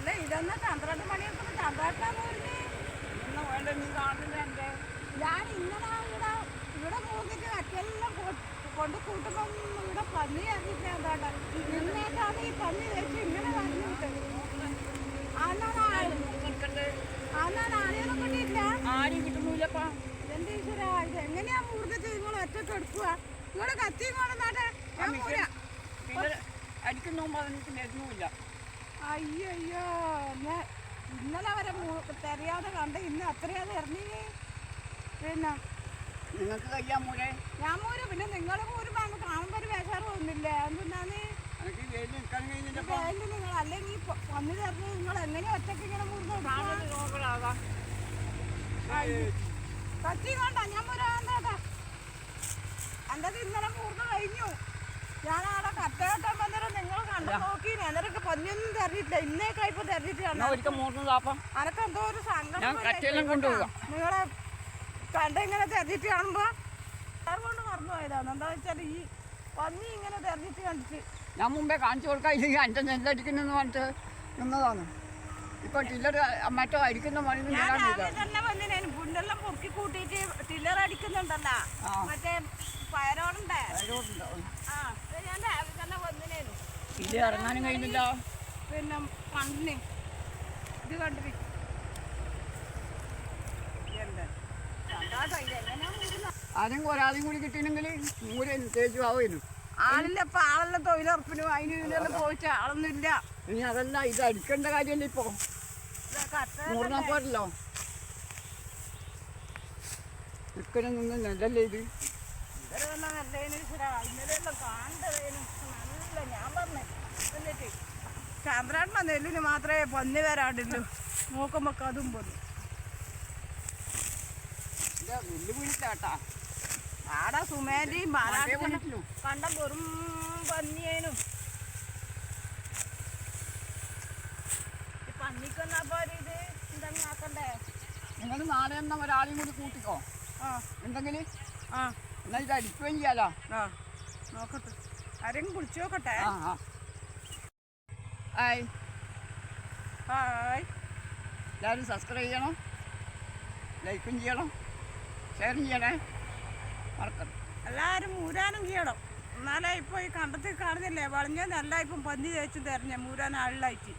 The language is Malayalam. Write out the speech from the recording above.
അല്ല? ഇതൊന്ന് പന്ത്രണ്ട് മണിയൊക്കെ ചന്ദ്രാട്ടാ പോരുന്നേ ഇന്ന് വേണ്ട നീ എന്റെ. ഞാൻ ഇന്നതാ ഇവിടെ ഇവിടെ നോക്കിട്ട് മറ്റെല്ലാം കൊണ്ട് കൂട്ടുമ്പം ഇവിടെ പന്നി ഇറങ്ങിട്ടാണ് ഇന്നേക്കാണ് ഈ പന്നി വെച്ച് ഇങ്ങനെ വന്നിട്ട് ആരും കിട്ടുന്നില്ലപ്പാ. എന്റെ ഈശ്വര? ഇത് എങ്ങനെയാ മൂർഖത്ത് നിങ്ങൾ ഒറ്റയ്ക്ക് എടുക്കുക നിങ്ങൾ കത്തിയും കൊണ്ടുവന്നാട്ടെ ഞാൻ പോരാ. പിന്നെ അടിക്കുന്ന മരുന്നുമില്ല. അയ്യോ ഞാൻ ഇന്നലെ വരെ തെരയാതെ കണ്ട് ഇന്ന് അത്രയാ ഇറങ്ങി പിന്നെ നിങ്ങൾക്ക് കഴിയാൻ മൂലെ ഞാൻ മൂലം പിന്നെ നിങ്ങൾ മൂലം അങ്ങ് കാണുമ്പോൾ ഒരു വേഷാറ് ഒന്നില്ലേ വേണ്ട നിങ്ങൾ അല്ലെങ്കിൽ വന്നു ചേർന്ന് നിങ്ങൾ എങ്ങനെ ഒറ്റയ്ക്ക് ഇങ്ങനെ മുറിഞ്ഞു നോക്കലാകാം കത്തി കൊണ്ട ഞാൻ പോരാണ്ടാ എന്റെ ഇന്നലെ മൂർന്ന് കഴിഞ്ഞു. ഞാൻ അവിടെ കത്തേട്ടം വന്നിട്ട് നിങ്ങൾ കണ്ടു പന്നിയൊന്നും തരണിട്ടില്ല ഇന്നേക്കാ ഇപ്പൊ തരണിട്ട് എന്നാ ഒരിക്കൽ മൂർന്നതാപ്പാ അനക്ക് എന്തോ ഒരു സങ്കടം നിങ്ങളെ കണ്ട ഇങ്ങനെ തെരഞ്ഞിട്ട് കാണുമ്പോ കൊണ്ട് മറന്നു പോയതാണ്. എന്താ വെച്ചാൽ ഈ പന്നി ഇങ്ങനെ തെരഞ്ഞിട്ട് കണ്ടിട്ട് ഞാൻ മുമ്പേ കാണിച്ചു കൊടുക്കാൻ ഇല്ലെങ്കിൽ എന്റെ നെല്ലടിക്കുന്നെന്ന് പറഞ്ഞിട്ട് നിന്നതാണ്. ഇപ്പൊ ടില്ലർ മറ്റോ അടിക്കുന്ന ഞാൻ തന്നെ വന്നിന്. പുല്ലെല്ലാം പൊറുക്കി കൂട്ടിയിട്ട് ടില്ലർ അടിക്കുന്നുണ്ടല്ലോ. മറ്റേ പയറോടുണ്ടേ പയറോടുണ്ടോ ആ ഇത് ഞാൻ രാവിലെ തന്നെ വന്നിനേനു ഇല്ല ഇറങ്ങാനും കഴിയുന്നില്ല പിന്നെ കണ്ടിന് ഇത് കണ്ടിന് ഇത് ഒരാളെയും കൂടി കിട്ടിയില്ലെങ്കിൽ മൂര് തേച്ചു ആവുമായിരുന്നു. ആളില്ല ഇപ്പൊ ആളെല്ലാം തൊഴിലുറപ്പിനും അതിന് ഇതിനെല്ലാം പോയിട്ട് ആളൊന്നും ഇല്ല ഇനി അതല്ല ഇത് അടിക്കേണ്ട കാര്യമല്ല ഇപ്പൊ? പോരല്ലോ. ഇക്കനെ നിന്ന് നെല്ലല്ലേ ഇത്? ഇവരെല്ലാം ഇന്നലെല്ലാം കാണേണ്ടതിനും നല്ല ഞാൻ പറഞ്ഞു എന്നിട്ട് നെല്ലിന് മാത്രമേ പന്നി വരാണ്ടുള്ളൂ നോക്കുമ്പോ അതും വെല്ലുവിളിച്ചാട്ടാ. ആടാ സുമേന്റെയും വീട്ടിലും. കണ്ട വെറും പന്നിയേനും. ഈ പന്നിക്കൊന്നാ പോലെ ഇത്? എന്തെങ്കിലും ആക്കണ്ടേ? നിങ്ങൾ നാളെ എന്നാ ഒരാളെയും കൂടി കൂട്ടിക്കോ. ആ. ഉണ്ടെങ്കിൽ ആ. എന്നാ ഇത് അടിക്കുകയും ചെയ്യാലോ. ആ. നോക്കട്ടെ. ആരെങ്കിലും കുടിച്ചു നോക്കട്ടെ? ആ ആ. ഹായ് ഹായ് എല്ലാവരും സബ്സ്ക്രൈബ് ചെയ്യണം. ലൈക്കും ചെയ്യണം. ഷെയറും ചെയ്യണേ. മറക്കണം എല്ലാവരും മൂരാനും ചെയ്യണം. എന്നാലേ ഇപ്പോൾ ഈ കണ്ടത്തിൽ കാണുന്നില്ലേ? വളഞ്ഞ നല്ല ഇപ്പം പന്നി തേച്ച് തരണേ മൂരാൻ ആളിലായിട്ട്.